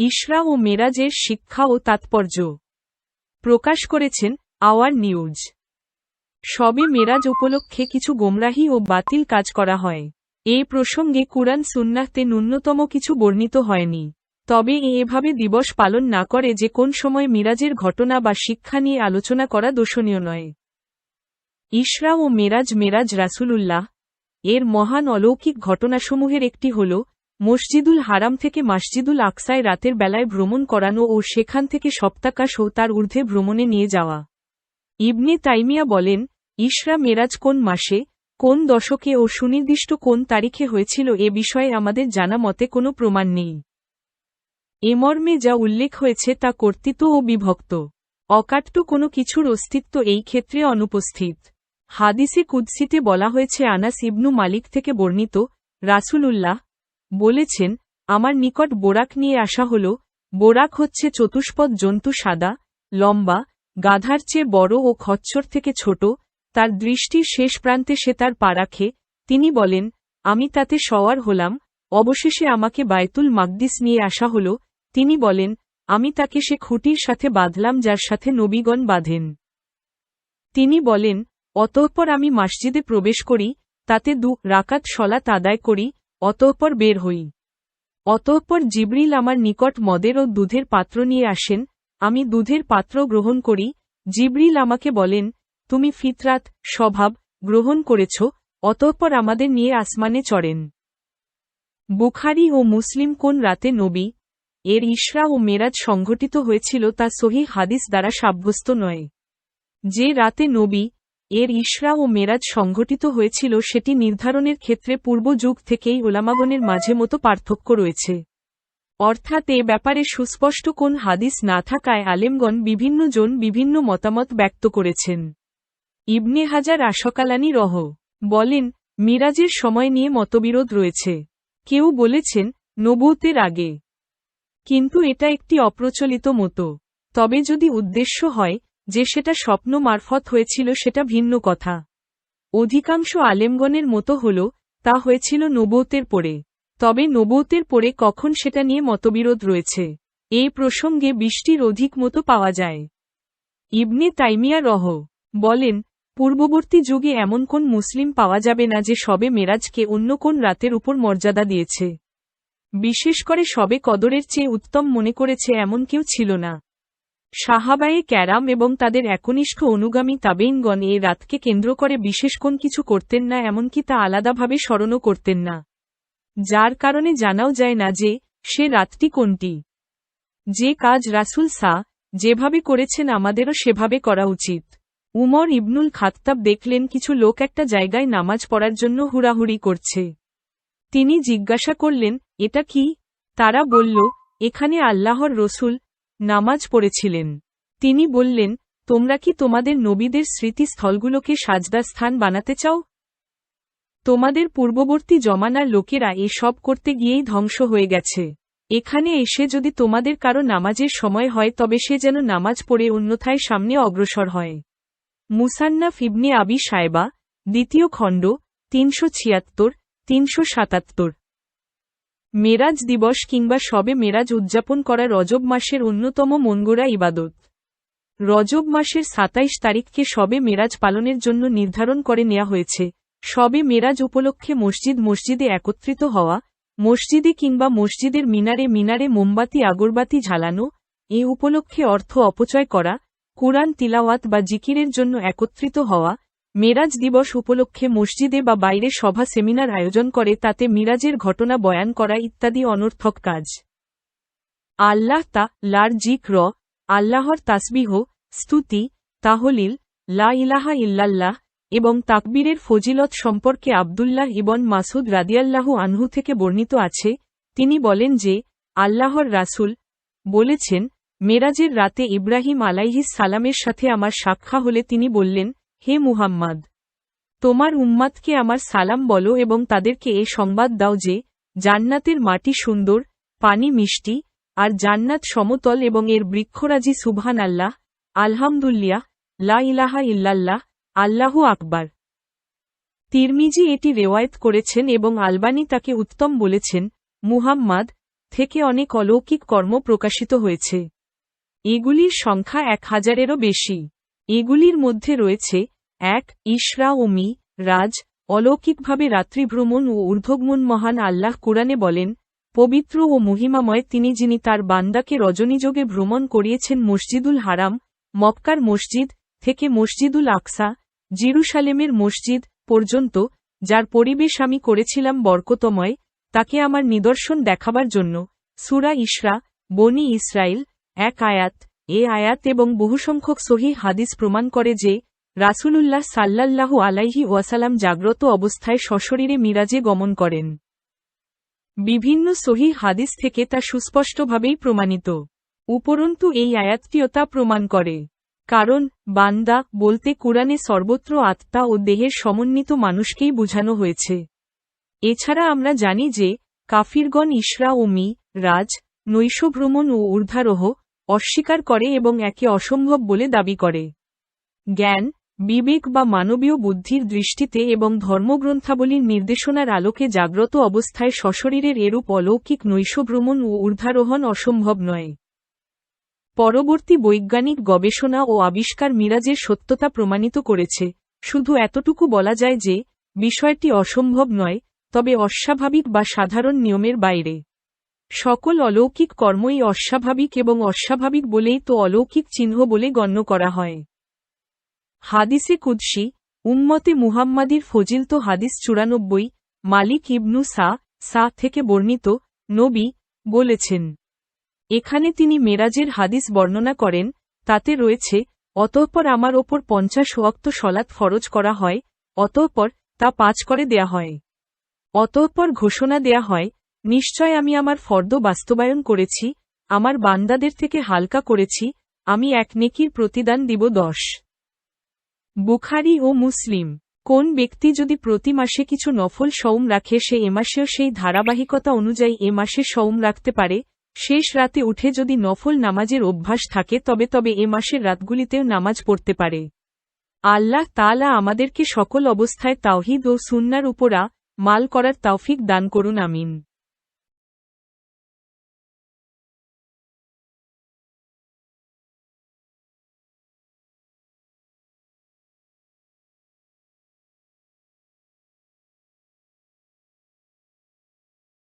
ইশরা ও মেরাজের শিক্ষা ও তাৎপর্য। প্রকাশ করেছেন আওয়ার নিউজ। সবে মেরাজ উপলক্ষে কিছু গোমরাহী ও বাতিল কাজ করা হয়। এ প্রসঙ্গে কুরআন সুন্নাহতে ন্যূনতম কিছু বর্ণিত হয়নি। তবে এভাবে দিবস পালন না করে যে কোন সময় মিরাজের ঘটনা বা শিক্ষা নিয়ে আলোচনা করা দোষণীয় নয়। ইশরা ও মেরাজ মেরাজ রাসুলুল্লাহ। এর মহান অলৌকিক ঘটনাসমূহের একটি হল মসজিদুল হারাম থেকে মাসজিদুল আকসায় রাতের বেলায় ভ্রমণ করানো ও সেখান থেকে সপ্তাকাশ ও তার ঊর্ধ্বে ভ্রমণে নিয়ে যাওয়া। ইবনে তাইমিয়া বলেন, ইশরা মেরাজ কোন মাসে, কোন দশকে ও সুনির্দিষ্ট কোন তারিখে হয়েছিল এ বিষয়ে আমাদের জানা মতে কোনো প্রমাণ নেই। এ মর্মে যা উল্লেখ হয়েছে তা কর্তৃত্ব ও বিভক্ত। অকাট্য কোনো কিছুর অস্তিত্ব এই ক্ষেত্রে অনুপস্থিত। হাদিসে কুদ্সিতে বলা হয়েছে, আনাস ইবনু মালিক থেকে বর্ণিত, রাসুলুল্লাহ বলেছেন, আমার নিকট বোরাক নিয়ে আসা হল। বোরাক হচ্ছে চতুষ্পদ জন্তু সাদা, লম্বা, গাধার চেয়ে বড় ও খচ্চর থেকে ছোট। তার দৃষ্টির শেষ প্রান্তে সে তার পা রাখে। তিনি বলেন, আমি তাতে সওয়ার হলাম। অবশেষে আমাকে বায়তুল মাকদিস নিয়ে আসা হল। তিনি বলেন, আমি তাকে সে খুঁটির সাথে বাঁধলাম যার সাথে নবীগণ বাঁধেন। তিনি বলেন, অতঃপর আমি মসজিদে প্রবেশ করি, তাতে দু রাকাত সলাত আদায় করি অতঃপর বের হই। অতঃপর জিবরিল আমার নিকট মদের ও দুধের পাত্র নিয়ে আসেন, আমি দুধের পাত্র গ্রহণ করি। জিবরিল আমাকে বলেন, তুমি ফিতরাত, স্বভাব গ্রহণ করেছ, অতঃপর আমাদের নিয়ে আসমানে চড়েন। বুখারি ও মুসলিম কোন রাতে নবী, এর ইশরা ও মেরাজ সংঘটিত হয়েছিল তা সহি হাদিস দ্বারা সাব্যস্ত নয়। যে রাতে নবী এর ইশরা ও মেরাজ সংঘটিত হয়েছিল সেটি নির্ধারণের ক্ষেত্রে পূর্ব যুগ থেকেই ওলামাগনের মাঝে মতো পার্থক্য রয়েছে। অর্থাৎ এ ব্যাপারে সুস্পষ্ট কোন হাদিস না থাকায় আলেমগণ বিভিন্ন জন বিভিন্ন মতামত ব্যক্ত করেছেন। ইবনে হাজার আশকালানি রহ। বলেন, মিরাজের সময় নিয়ে মতবিরোধ রয়েছে। কেউ বলেছেন নবুতের আগে। কিন্তু এটা একটি অপ্রচলিত মতো। তবে যদি উদ্দেশ্য হয় যে সেটা স্বপ্ন মারফত হয়েছিল সেটা ভিন্ন কথা। অধিকাংশ আলেমগণের মতো হল, তা হয়েছিল নবৌতের পরে। তবে নবৌতের পরে কখন সেটা নিয়ে মতবিরোধ রয়েছে? এই প্রসঙ্গে বৃষ্টির অধিক মতো পাওয়া যায়। ইবনে তাইমিয়া রহ, বলেন, পূর্ববর্তী যুগে এমন কোন মুসলিম পাওয়া যাবে না যে সবে মেরাজকে অন্য কোন রাতের উপর মর্যাদা দিয়েছে। বিশেষ করে সবে কদরের চেয়ে উত্তম মনে করেছে এমন কেউ ছিল না। সাহাবায়ে ক্যারাম এবং তাদের একনিষ্ঠ অনুগামী তাবেইনগণ এ রাতকে কেন্দ্র করে বিশেষ কোন কিছু করতেন না, এমনকি তা আলাদাভাবে স্মরণও করতেন না। যার কারণে জানাও যায় না যে, সে রাতটি কোনটি। যে কাজ রাসুল সা, যেভাবে করেছেন আমাদেরও সেভাবে করা উচিত। উমর ইবনুল খাত্তাব দেখলেন কিছু লোক একটা জায়গায় নামাজ পড়ার জন্য হুড়াহুড়ি করছে। তিনি জিজ্ঞাসা করলেন, এটা কি? তারা বলল, এখানে আল্লাহর রসুল নামাজ পড়েছিলেন। তিনি বললেন, তোমরা কি তোমাদের নবীদের স্মৃতিস্থলগুলোকে সাজদা স্থান বানাতে চাও? তোমাদের পূর্ববর্তী জমানার লোকেরা এসব করতে গিয়েই ধ্বংস হয়ে গেছে। এখানে এসে যদি তোমাদের কারও নামাজের সময় হয়, তবে সে যেন নামাজ পড়ে অন্যথায় সামনে অগ্রসর হয়। মুসান্নাফ ইবনে আবি সায়বা দ্বিতীয় খণ্ড, তিনশো ছিয়াত্তর, তিনশো সাতাত্তর। মেরাজ দিবস কিংবা সবে মেরাজ উদযাপন করা রজব মাসের অন্যতম মনগোড়া ইবাদত। রজব মাসের সাতাইশ তারিখকে সবে মেরাজ পালনের জন্য নির্ধারণ করে নেওয়া হয়েছে। সবে মেরাজ উপলক্ষে মসজিদ মসজিদে একত্রিত হওয়া, মসজিদে কিংবা মসজিদের মিনারে মিনারে মোমবাতি, আগরবাতি ঝালানো, এ উপলক্ষে অর্থ অপচয় করা, কোরআন, তিলাওয়াত বা জিকিরের জন্য একত্রিত হওয়া মেরাজ দিবস উপলক্ষে মসজিদে বা বাইরে সভা সেমিনার আয়োজন করে তাতে মিরাজের ঘটনা বয়ান করা ইত্যাদি অনর্থক কাজ। আল্লাহ তা, লার জিক র আল্লাহর তাসবিহ, স্তুতি, তাহলিল, লা ইলাহা ইল্লাল্লাহ এবং তাকবীরের ফজিলত সম্পর্কে আবদুল্লাহ ইবন মাসুদ রাদিয়াল্লাহু আনহু থেকে বর্ণিত আছে। তিনি বলেন যে, আল্লাহর রাসুল বলেছেন, মেরাজের রাতে ইব্রাহিম আলাইহিস সালামের সাথে আমার সাক্ষা হলে তিনি বললেন হে মুহাম্মদ, তোমার উম্মাদকে আমার সালাম বলো এবং তাদেরকে এ সংবাদ দাও যে, জান্নাতের মাটি সুন্দর, পানি মিষ্টি, আর জান্নাত সমতল এবং এর বৃক্ষরাজি সুবহান আল্লাহ আলহামদুল্লিয়া লা ইলাহা ইল্লাল্লাহ, আল্লাহু আকবার। তিরমিজি এটি রেওয়ায়ত করেছেন এবং আলবানি তাকে উত্তম বলেছেন, মুহাম্মদ, থেকে অনেক অলৌকিক কর্ম প্রকাশিত হয়েছে। এগুলির সংখ্যা এক হাজারেরও বেশি। এগুলির মধ্যে রয়েছে, এক, ইশরা ও মি, রাজ, অলৌকিকভাবে রাত্রিভ্রমণ ও ঊর্ধ্বগমন মহান আল্লাহ কোরআনে বলেন, পবিত্র ও মহিমাময় তিনি যিনি তার বান্দাকে রজনীযোগে ভ্রমণ করিয়েছেন মসজিদুল হারাম, মক্কার মসজিদ থেকে মসজিদুল আকসা, জিরুসালেমের মসজিদ পর্যন্ত, যার পরিবেশ আমি করেছিলাম বরকতময়, তাকে আমার নিদর্শন দেখাবার জন্য। সুরা ইসরা বনি ইসরায়েল এক আয়াত। এ আয়াত এবং বহুসংখ্যক সহি হাদিস প্রমাণ করে যে, রাসূলুল্লাহ সাল্লাল্লাহু আলাইহি ওয়াসালাম জাগ্রত অবস্থায় সশরীরে মিরাজে গমন করেন। বিভিন্ন সহি হাদিস থেকে তা সুস্পষ্টভাবেই প্রমাণিত। উপরন্তু এই আয়াতটিও তা প্রমাণ করে। কারণ, বান্দা বলতে কোরআনে সর্বত্র আত্মা ও দেহের সমন্বিত মানুষকেই বোঝানো হয়েছে। এছাড়া আমরা জানি যে, কাফিরগণ ইশরা ও মি, রাজ, নৈশভ্রমণ ও ঊর্ধ্বারোহ অস্বীকার করে এবং একে অসম্ভব বলে দাবি করে। জ্ঞান, বিবেক বা মানবীয় বুদ্ধির দৃষ্টিতে এবং ধর্মগ্রন্থাবলীর নির্দেশনার আলোকে জাগ্রত অবস্থায় সশরীরের এরূপ অলৌকিক নৈশভ্রমণ ও ঊর্ধ্বারোহণ অসম্ভব নয়। পরবর্তী বৈজ্ঞানিক গবেষণা ও আবিষ্কার মিরাজের সত্যতা প্রমাণিত করেছে। শুধু এতটুকু বলা যায় যে, বিষয়টি অসম্ভব নয়, তবে অস্বাভাবিক বা সাধারণ নিয়মের বাইরে। সকল অলৌকিক কর্মই অস্বাভাবিক এবং অস্বাভাবিক বলেই তো অলৌকিক চিহ্ন বলে গণ্য করা হয়। হাদিসে কুদ্সি, উম্মতে মুহাম্মাদির ফজিলত হাদিস চুরানব্বই, মালিক ইবনু সা সা থেকে বর্ণিত, নবী, বলেছেন। এখানে তিনি মেরাজের হাদিস বর্ণনা করেন, তাতে রয়েছে, অতঃপর আমার ওপর পঞ্চাশ ওয়াক্ত সলাৎ ফরজ করা হয়, অতঃপর তা পাঁচ করে দেয়া হয়। অতঃপর ঘোষণা দেয়া হয় নিশ্চয় আমি আমার ফর্দ বাস্তবায়ন করেছি, আমার বান্দাদের থেকে হালকা করেছি, আমি এক নেকির প্রতিদান দিব দশ। বুখারি ও মুসলিম, কোন ব্যক্তি যদি প্রতি মাসে কিছু নফল সৌম রাখে সে এ মাসেও সেই ধারাবাহিকতা অনুযায়ী এ মাসে সৌম রাখতে পারে, শেষ রাতে উঠে যদি নফল নামাজের অভ্যাস থাকে তবে তবে এ মাসের রাতগুলিতেও নামাজ পড়তে পারে। আল্লাহ তালা আমাদেরকে সকল অবস্থায় তাওহিদ ও সুন্নার উপরা মাল করার তাওফিক দান করুন, আমিন।